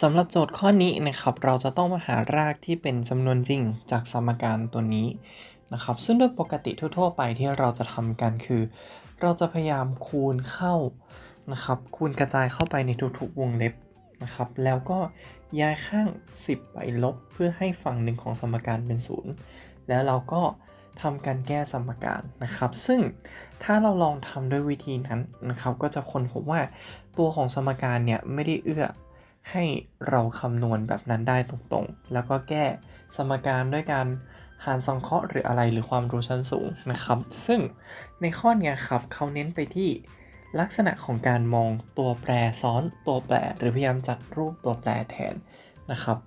สำหรับโจทย์ข้อนี้นะครับ เราจะต้องมาหารากที่เป็นจำนวนจริงจากสมการตัวนี้นะครับ ซึ่งโดยปกติทั่ว ๆ ไปที่เราจะทำกันคือ เราจะพยายามคูณเข้านะครับ คูณกระจายเข้าไปในทุกๆวงเล็บนะครับ แล้วก็ย้ายข้าง 10 ไปลบเพื่อให้ฝั่งหนึ่งของสมการเป็นศูนย์แล้วเราก็ทำการแก้สมการนะครับ ซึ่งถ้าเราลองทำด้วยวิธีนั้นนะครับ ก็จะค้นพบว่าตัวของสมการเนี่ยไม่ได้เอื้อ ให้เราคำนวณแบบนั้นได้ตรงๆ แล้วก็แก้สมการด้วยการหารสังเคราะห์หรืออะไรหรือความรู้ชั้นสูงนะครับ ซึ่งในข้อนี้ครับเขาเน้นไปที่ลักษณะของการมองตัวแปรซ้อนตัวแปร หรือพยายามจัดรูปตัวแปรแทนนะครับ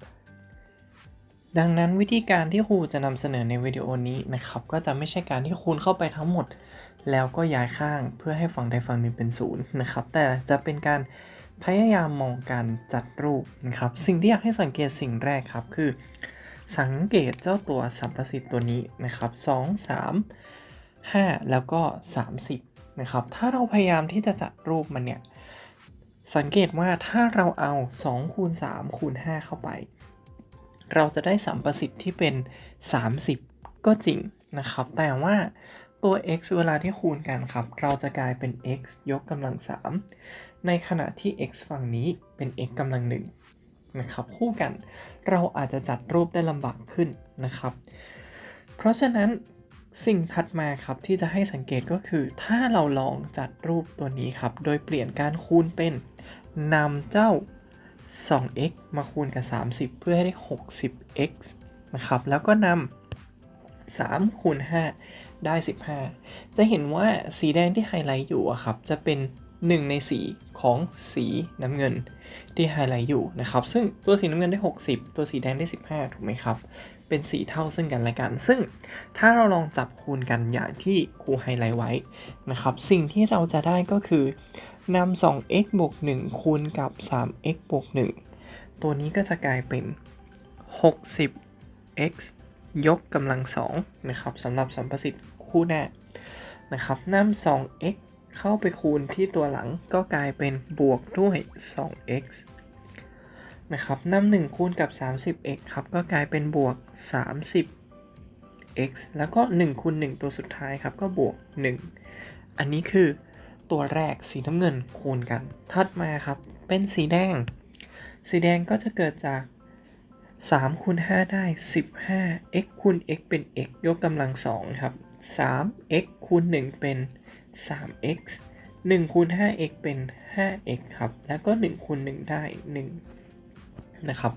ดังนั้นวิธีการที่ครูจะนำเสนอในวิดีโอนี้นะครับ ก็จะไม่ใช่การที่คูณเข้าไปทั้งหมด แล้วก็ย้ายข้างเพื่อให้ฝั่งใดฝั่งหนึ่งเป็นศูนย์นะครับ แต่จะเป็นการ พยายามมองการจัดรูปนะครับ สิ่งที่อยากให้สังเกตสิ่งแรกครับคือ สังเกตเจ้าตัวสัมประสิทธิ์ตัวนี้นะครับ2 3 5 แล้วก็ 30นะครับ ถ้าเราพยายามที่จะจัดรูปมันเนี่ย สังเกตว่าถ้าเราเอา2คูณ3คูณ5เข้าไป เราจะได้สัมประสิทธิ์ที่เป็น 30 ก็จริงนะครับ แต่ว่าตัว x เวลาที่คูณกันครับ เราจะกลายเป็น x ยกกำลัง 3 ในขณะที่ x ฝั่งนี้เป็น x กำลังหนึ่งนะครับคู่กันเราอาจจะจัดรูปได้ลำบากขึ้นนะครับ เพราะฉะนั้นสิ่งถัดมาครับที่จะให้สังเกตก็คือ ถ้าเราลองจัดรูปตัวนี้ครับ โดยเปลี่ยนการคูณเป็นนำเจ้า 2x มาคูณกับ 30 เพื่อให้ได้ 60x นะครับแล้วก็นำ3คูณ5ได้ 15 จะเห็นว่าสีแดงที่ไฮไลท์อยู่อะครับ จะเป็น 1 ใน 4 ของสีน้ำเงินที่ไฮไลท์อยู่นะครับ ซึ่งตัวสีน้ำเงินได้ 60 ตัวสีแดงได้ 15 ถูกไหมครับ เป็นสีเท่าซึ่งกันและกัน ซึ่งถ้าเราลองจับคูณกันอย่างที่ครูไฮไลท์ไว้นะครับ สิ่งที่เราจะได้ก็คือนำ 2x บวก 1 คูณกับ 3x บวก 1 ตัวนี้ก็จะกลายเป็น 60x ยกกำลัง2นะครับสำหรับสัมประสิทธิ์คู่หน้านะครับนำ 2x เข้าไปคูณที่ตัวหลังก็กลายเป็นบวกด้วย 2x นะครับนำ1คูณกับ 30x ครับ ก็กลายเป็นบวก 30x แล้วก็1คูณ1ตัวสุดท้ายครับ ก็บวก 1 อันนี้คือตัวแรกสีน้ำเงินคูณกัน ถัดมาครับ เป็นสีแดง สีแดงก็จะเกิดจาก3คูณ5ได้ 15 x คูณ x เป็น x ยกกำลัง2ครับ 3x คูณ 1 เป็น 3x 1คูณ 5x เป็น 5x ครับ แล้วก็ 1คูณ 1 ได้ 1 นะครับ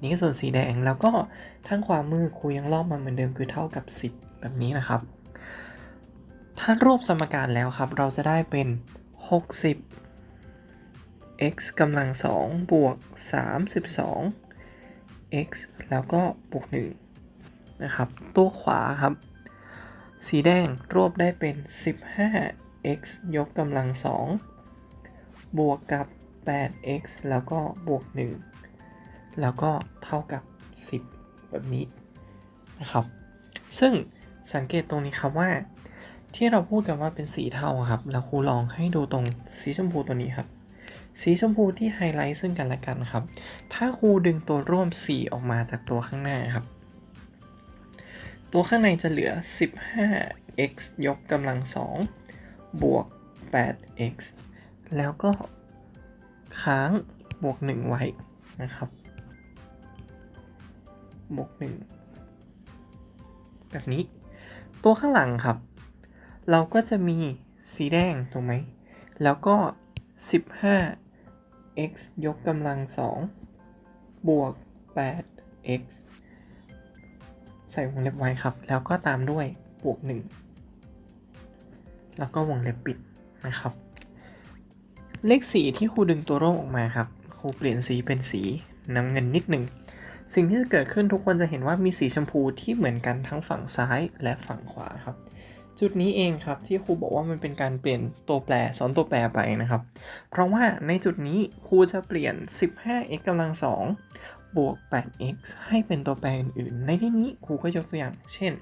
นี่ก็ส่วนสีแดง แล้วก็ทางขวามมือครูยังลอกมาเหมือนเดิมคือเท่ากับ 10 แบบนี้นะครับ ถ้ารวบสมการแล้วครับ เราจะได้เป็น 60 x กำลัง 2 บวก 32 x แล้วก็บวก 1 นะครับ ตัวขวาครับ สีแดงรวบได้เป็น 15x ยกกำลัง 2 บวกกับ 8x แล้วก็บวก 1 แล้วก็เท่ากับ 10 แบบนี้นะครับ ซึ่งสังเกตตรงนี้ครับว่า ที่เราพูดกันว่าเป็นสีเทาครับแล้วครูลองให้ดูตรงสีชมพูตัวนี้ครับ สีชมพูที่ไฮไลท์ซึ่งกันและกันครับ ถ้าครูดึงตัวร่วมสีออกมาจากตัวข้างหน้าครับ ตัวข้างในจะเหลือ 15x ยกกำลัง 2 บวก 8x แล้วก็ค้างบวก 1 ไว้นะครับ บวก 1 แบบนี้ ตัวข้างหลังครับ เราก็จะมีสีแดงถูกไหม แล้วก็ 15x ยกกำลัง 2 บวก 8x ใส่วงเล็บไว้ครับ แล้วก็ตามด้วยบวก1แล้วก็วงเล็บปิดนะครับ เลขสีที่ครูดึงตัวร่วมออกมาครับครูเปลี่ยนสีเป็นสีน้ำเงินนิดหนึ่งสิ่งที่จะเกิดขึ้นทุกคนจะเห็นว่ามีสีชมพูที่เหมือนกันทั้งฝั่งซ้ายและฝั่งขวาครับ จุดนี้เองครับที่ครูบอกว่ามันเป็นการเปลี่ยนตัวแปรซ้อนตัวแปรไปนะครับ เพราะว่าในจุดนี้ครูจะเปลี่ยน 15x กำลัง2 บวก 8x ให้เป็นตัวแปรอื่นๆ ในที่นี้ครูก็ยกตัวอย่าง เช่น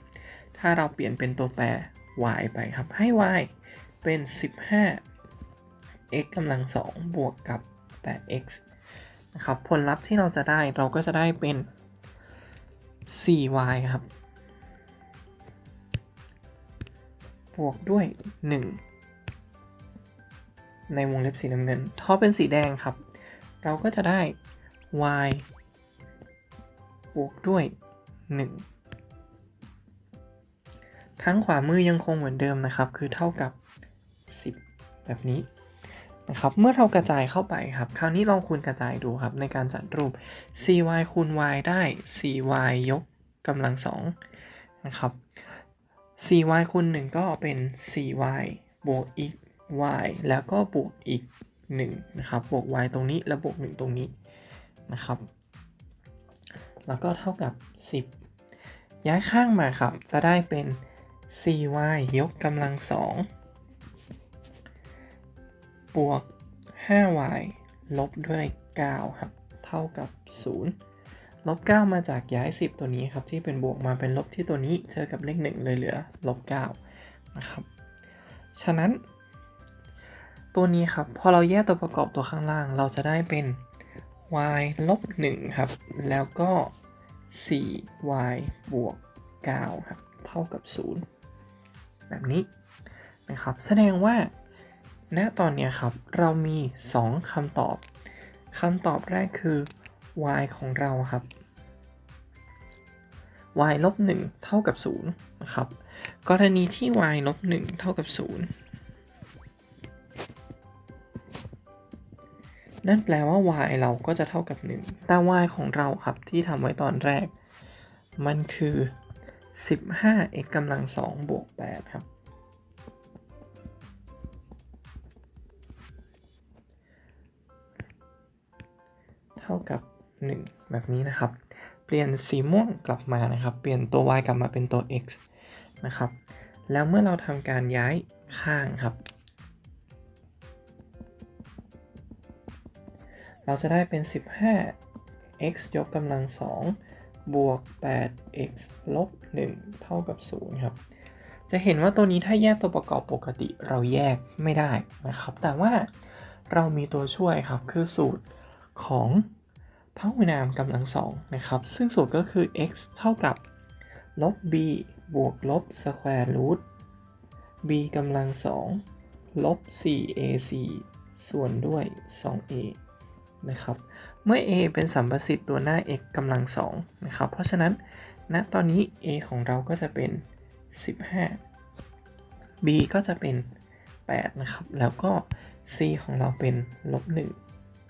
ถ้าเราเปลี่ยนเป็นตัวแปร y ไปครับ ให้ y เป็น 15x กำลัง 2 บวกกับ 8x นะครับ ผลลัพธ์ที่เราจะได้เราก็จะได้เป็น 4y ครับ บวกด้วย 1 ในวงเล็บสีน้ำเงินถ้าเป็นสีแดงครับ เราก็จะได้ y บวกด้วย 1 ทั้งขวามือยังคงเหมือนเดิมนะครับ คือเท่ากับ 10 แบบนี้นะครับ เมื่อเรากระจายเข้าไปครับ คราวนี้ลองคูณกระจายดูครับ ในการจัดรูป cy คูณ y ได้ cy ยกกำลังสองนะครับ cy คูณ 1 ก็เป็น cy บวกอีก y แล้วก็บวกอีก1นะครับ บวก y ตรงนี้ แล้วบวก 1 ตรงนี้นะครับ แล้วก็เท่ากับ 10 ย้ายข้างมาครับ จะได้เป็น cy ยกกำลังสองบวก 5y ลบด้วย 9 ครับ เท่ากับ 0 ลบ 9 มาจากย้าย 10 ตัวนี้ครับ ที่เป็นบวกมาเป็นลบที่ตัวนี้เจอกับเลข 1 เลยเหลือลบ 9 นะครับ ฉะนั้น ตัวนี้ครับ พอเราแยกตัวประกอบตัวข้างล่าง เราจะได้เป็น y ลบ1ครับ แล้วก็ 4y บวก9ครับ เท่ากับ 0 แบบนี้นะครับ แสดงว่า ณ ตอนนี้ครับ เรามี 2คำตอบคำตอบแรกคือ y ของเราครับ y ลบ1เท่ากับ0นะครับ กรณีที่ y ลบ1เท่ากับ0 นั่นแปลว่า y เราก็จะเท่ากับ 1 แต่ y ของเราครับที่ทำไว้ตอนแรก มันคือ 15x กำลัง2บวก 8 ครับ เท่ากับ 1 แบบนี้นะครับ เปลี่ยนสีม่วงกลับมานะครับ เปลี่ยนตัว y กลับมาเป็นตัว x นะครับ แล้วเมื่อเราทำการย้ายข้างครับ เราจะได้เป็น 15 x ยกกำลัง 2 บวก 8x ลบ 1 เท่ากับ 0 ครับ จะเห็นว่าตัวนี้ถ้าแยกตัวประกอบปกติเราแยกไม่ได้นะครับ แต่ว่าเรามีตัวช่วยครับ คือสูตรของพหุนามกำลังสองนะครับ ซึ่งสูตรก็คือ x เท่ากับ ลบ b บวกลบ square root b กำลังสองลบ 4ac ส่วนด้วย 2a นะครับ เมื่อ a เป็นสัมประสิทธิ์ตัวหน้า x กำลังสองนะครับ เพราะฉะนั้นณตอนนี้ a ของเราก็จะเป็น 15 b ก็จะเป็น 8 นะครับ แล้วก็ c ของเราเป็นลบ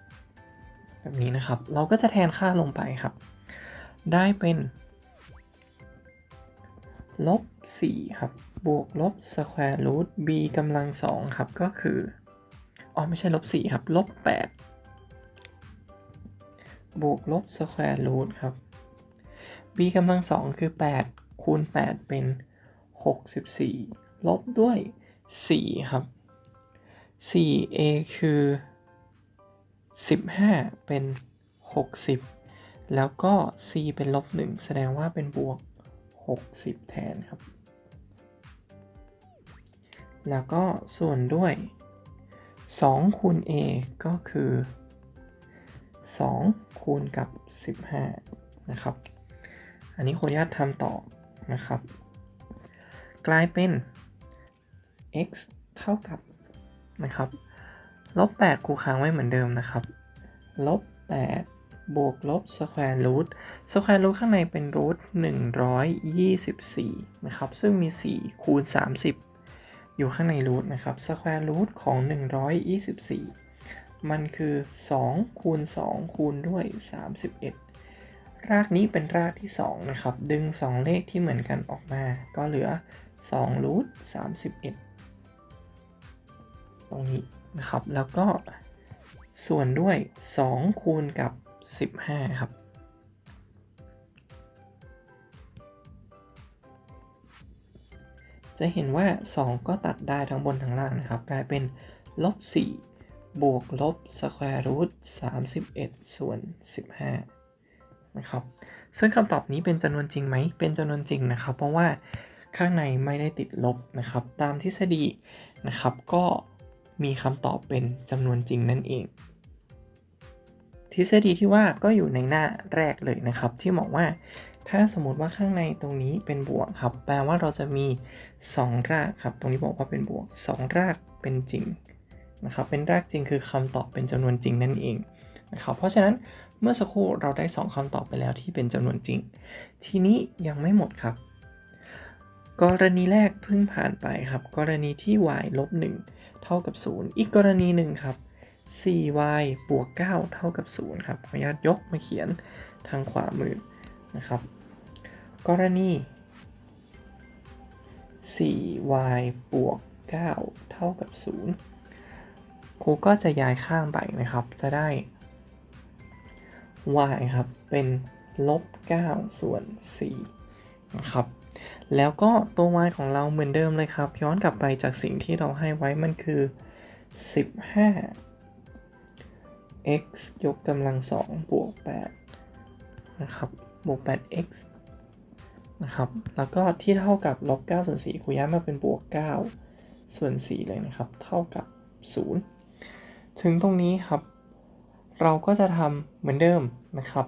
1แบบนี้นะครับ เราก็จะแทนค่าลงไปครับ ได้เป็นลบ4ครับ บวกลบ square root b กำลัง2ครับ ก็คือ อ๋อ ไม่ใช่ลบ4ครับ ลบ8 บวกลบ square root ครับ b กำลัง2คือ 8 คูณ 8 เป็น 64 ลบด้วย 4 ครับ 4a คือ 15 เป็น 60 แล้วก็ c เป็นลบ 1 แสดงว่าเป็นบวก 60 แทนครับ แล้วก็ส่วนด้วย 2 คูณ a ก็คือ 2 คูณกับ 15 นะครับ อันนี้ขออนุญาตทำต่อนะครับ กลายเป็น x เท่ากับนะครับลบ8คูค้างไว้เหมือนเดิมนะครับลบ8บวกลบ square root square root ข้างในเป็น root 124 นะครับ ซึ่งมี 4 คูณ 30 อยู่ข้างใน root นะครับ square root ของ 124 มันคือ 2 คูณ 2 คูณด้วย 31 รากนี้เป็นรากที่ 2 นะครับ ดึง 2 เลขที่เหมือนกันออกมา ก็เหลือ2 root 31 ตรงนี้นะครับ แล้วก็ส่วนด้วย 2 คูณกับ 15 ครับจะเห็นว่า 2 ก็ตัดได้ทั้งบนทั้งล่างนะครับ กลายเป็นลบ4 บวกลบ square root 31ส่วน15นะครับ ซึ่งคำตอบนี้เป็นจำนวนจริงไหม เป็นจำนวนจริงนะครับ เพราะว่าข้างในไม่ได้ติดลบนะครับ ตามทฤษฎีนะครับ ก็มีคำตอบเป็นจำนวนจริงนั่นเองททฤษฎีที่ว่าก็อยู่ในหน้าแรกเลยนะครับ ที่บอกว่าถ้าสมมติว่าข้างในตรงนี้เป็นบวกครับ แปลว่าเราจะมี 2 รากครับ ตรงนี้บอกว่าเป็นบวก 2 รากเป็นจริง นะครับเป็นรากจริงคือคำตอบเป็นจำนวนจริงนั่นเองนะครับเพราะฉะนั้นเมื่อสักครู่เราได้ 2คำตอบไปแล้วที่เป็นจำนวนจริง ทีนี้ยังไม่หมดครับ กรณีแรกเพิ่งผ่านไปครับ กรณีที่ y ลบ1เท่ากับ 0 อีกกรณีหนึ่งครับ 4y บวก 9 เท่ากับ 0 ครับขออนุญาตยกมาเขียนทางขวามือนะครับ กรณี 4y บวก 9 เท่ากับ 0 ครูก็จะย้ายข้างไปนะครับ จะได้ y ครับ เป็นลบ9ส่วน4นะครับ แล้วก็ตัว y ของเราเหมือนเดิมเลยครับ ย้อนกลับไปจากสิ่งที่เราให้ไว้มันคือ 15 x ยกกำลัง2บวก8นะครับ บวก 8x นะครับ แล้วก็ที่เท่ากับลบ9ส่วน4ครูย้ายมาเป็นบวก 9 ส่วน 4 เลยนะครับ เท่ากับ 0 ถึงตรงนี้ครับ เราก็จะทำเหมือนเดิมนะครับ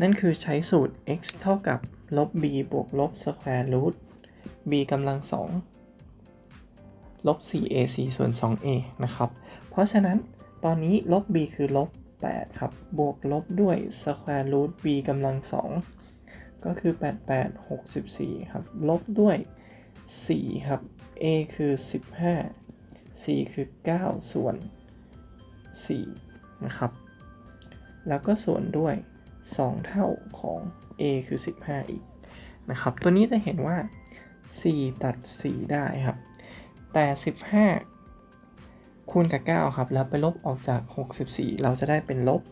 นั่นคือใช้สูตร x เท่ากับลบ b บวกลบ square root b กำลัง2ลบ 4ac ส่วน 2a นะครับ เพราะฉะนั้นตอนนี้ลบ b คือลบ 8 ครับ บวกลบด้วย square root b กำลัง2ก็คือ 88 64 ครับ ลบด้วย 4 ครับ a คือ 15 c คือ 9 ส่วน 4 นะครับ แล้วก็ส่วนด้วย 2 เท่าของ a คือ 15 อีกนะครับ ตัวนี้จะเห็นว่า 4 ตัด 4 ได้ครับ แต่ 15 คูณกับ 9 ครับ แล้วไปลบออกจาก 64 เราจะได้เป็นลบ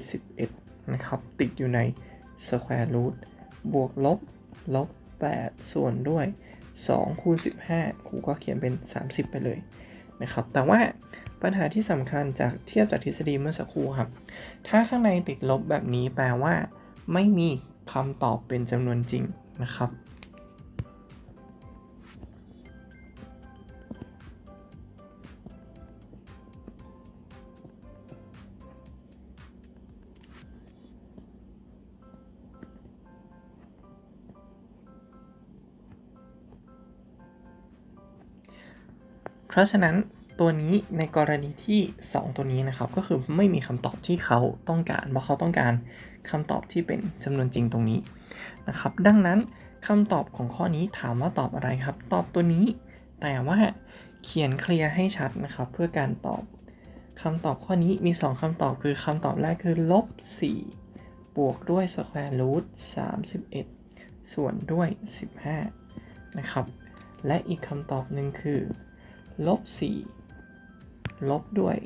71 นะครับ ติดอยู่ใน square root บวกลบ ลบ 8 ส่วนด้วย 2คูณ15ครูก็เขียนเป็น 30 ไปเลยนะครับ แต่ว่าปัญหาที่สำคัญจากเทียบจากทฤษฎีเมื่อสักครู่ครับ ถ้าข้างในติดลบแบบนี้แปลว่า ไม่มีคำตอบเป็นจำนวนจริงนะครับ เพราะฉะนั้นตัวนี้ในกรณีที่ 2 ตัวนี้นะครับ ก็คือไม่มีคำตอบที่เขาต้องการ เพราะเขาต้องการคำตอบที่เป็นจำนวนจริงตรงนี้นะครับ ดังนั้นคำตอบของข้อนี้ถามว่าตอบอะไรครับ ตอบตัวนี้ แต่ว่าเขียนเคลียร์ให้ชัดนะครับ เพื่อการตอบคำตอบข้อนี้มี 2คำตอบคือคำตอบแรกคือลบ4บวกด้วย square root 31 ส่วนด้วย 15 นะครับ และอีกคำตอบหนึ่งคือ ลบ4ลบด้วย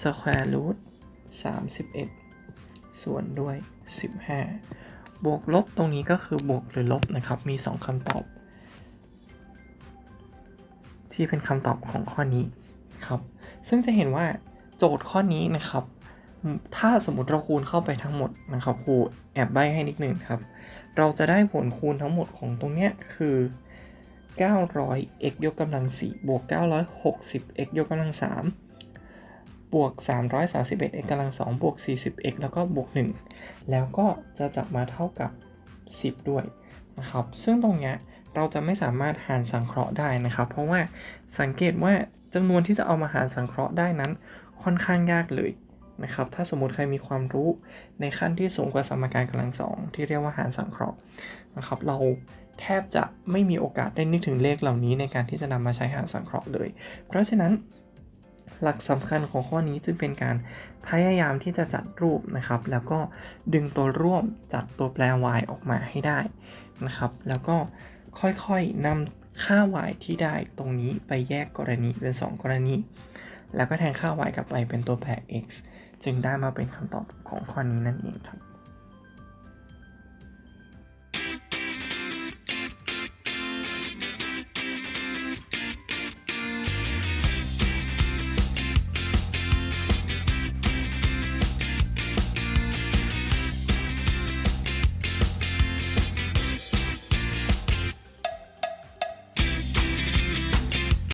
square root 31 ส่วนด้วย 15 บวกลบตรงนี้ก็คือบวกหรือลบนะครับ มี 2คำตอบ ที่เป็นคำตอบของข้อนี้ครับ ซึ่งจะเห็นว่าโจทย์ข้อนี้นะครับ ถ้าสมมติเราคูณเข้าไปทั้งหมดนะครับครูแอบใบให้นิดนึงครับ เราจะได้ผลคูณทั้งหมดของตรงเนี้ยคือ 900 x ยกกำลัง 4 บวก 960 x ยกกำลัง 3 บวก 331 x กำลัง 2 บวก 40 x แล้วก็บวก 1 แล้วก็จะจับมาเท่ากับ 10 ด้วยนะครับ ซึ่งตรงเนี้ยเราจะไม่สามารถหารสังเคราะห์ได้นะครับ เพราะว่าสังเกตว่าจำนวนที่จะเอามาหารสังเคราะห์ได้นั้น ค่อนข้างยากเลยนะครับ ถ้าสมมติใครมีความรู้ในขั้นที่สูงกว่าสมการกำลังสองที่เรียกว่าหารสังเคราะห์นะครับ เรา แทบจะไม่มีโอกาสได้นึกถึงเลขเหล่านี้ในการที่จะนำมาใช้หารสังเคราะห์เลย เพราะฉะนั้นหลักสำคัญของข้อนี้จึงเป็นการพยายามที่จะจัดรูปนะครับ แล้วก็ดึงตัวร่วมจัดตัวแปร y ออกมาให้ได้นะครับ แล้วก็ค่อยๆนำค่า y ที่ได้ตรงนี้ไปแยกกรณีเป็น 2 กรณี แล้วก็แทนค่า y กลับไปเป็นตัวแปร x จึงได้มาเป็นคำตอบของข้อนี้นั่นเองครับ